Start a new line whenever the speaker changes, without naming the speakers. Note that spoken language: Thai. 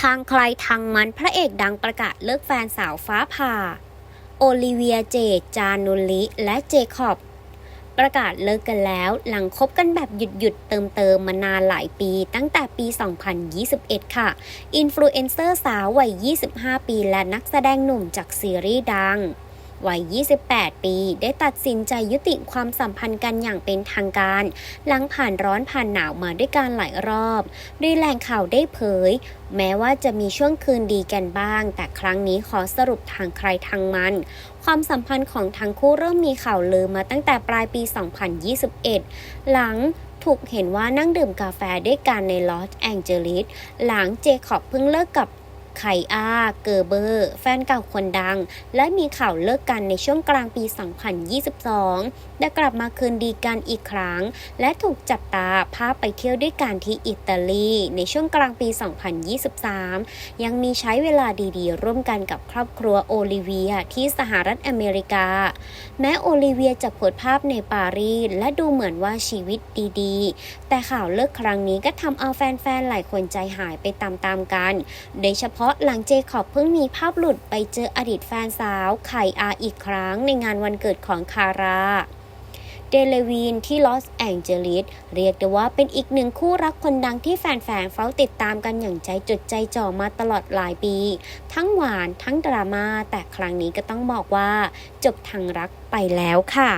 ทางใครทางมันพระเอกดังประกาศเลิกแฟนสาวฟ้าผ่า โอลิเวียเจจานุลิ และเจคอบ ประกาศเลิกกันแล้ว หลังคบกันแบบหยุดหยุดเติมเติมมานานหลายปี ตั้งแต่ปี 2021 ค่ะ อินฟลูเอนเซอร์สาววัย 25 ปีและนักแสดงหนุ่มจากซีรีส์ดัง วัย 28 ปี ได้ตัดสินใจยุติความสัมพันธ์กันอย่างเป็นทางการ หลังผ่านร้อนผ่านหนาวมาด้วยกันหลายรอบด้วยแหล่งข่าวได้เผย แม้ว่าจะมีช่วงคืนดีกันบ้าง แต่ครั้งนี้ขอสรุปทางใครทางมัน ความสัมพันธ์ของทั้งคู่เริ่มมีข่าวลือมาตั้งแต่ปลายปี 2021 หลังถูกเห็นว่านั่งดื่มกาแฟด้วยกันในลอสแองเจลิส หลังเจคอบเพิ่งเลิกกับ ไคอาเกอร์เบอร์ แฟนเก่าคนดัง และมีข่าวเลิกกันในช่วงกลางปี 2022 ได้กลับมาคืนดีกันอีกครั้ง และถูกจับตาภาไปเที่ยวด้วยกันที่อิตาลี ในช่วงกลางปี 2023 ยังมีใช้เวลาดีๆ ร่วมกันกับครอบครัวโอลิเวียที่สหรัฐอเมริกา แม้โอลิเวียจะโพสภาพในปารีสและดูเหมือนว่าชีวิตดีๆ แต่ข่าวเลิกครั้งนี้ก็ทำเอาแฟนๆหลายคนใจหายไปตามๆกัน โดยเฉพาะหลังเจคอบเพิ่งมีภาพหลุดไปเจออดีตแฟนสาวไข่อาอีกครั้งในงานวันเกิดของคาราเดลวีนที่ลอสแองเจลิสเรียกได้ว่าเป็นอีกหนึ่งคู่รักคนดังที่แฟนๆเฝ้าติดตามกันอย่างใจจดใจจ่อมาตลอดหลายปี ทั้งหวานทั้งดราม่าแต่ครั้งนี้ก็ต้องบอกว่า จบทางรักไปแล้วค่ะ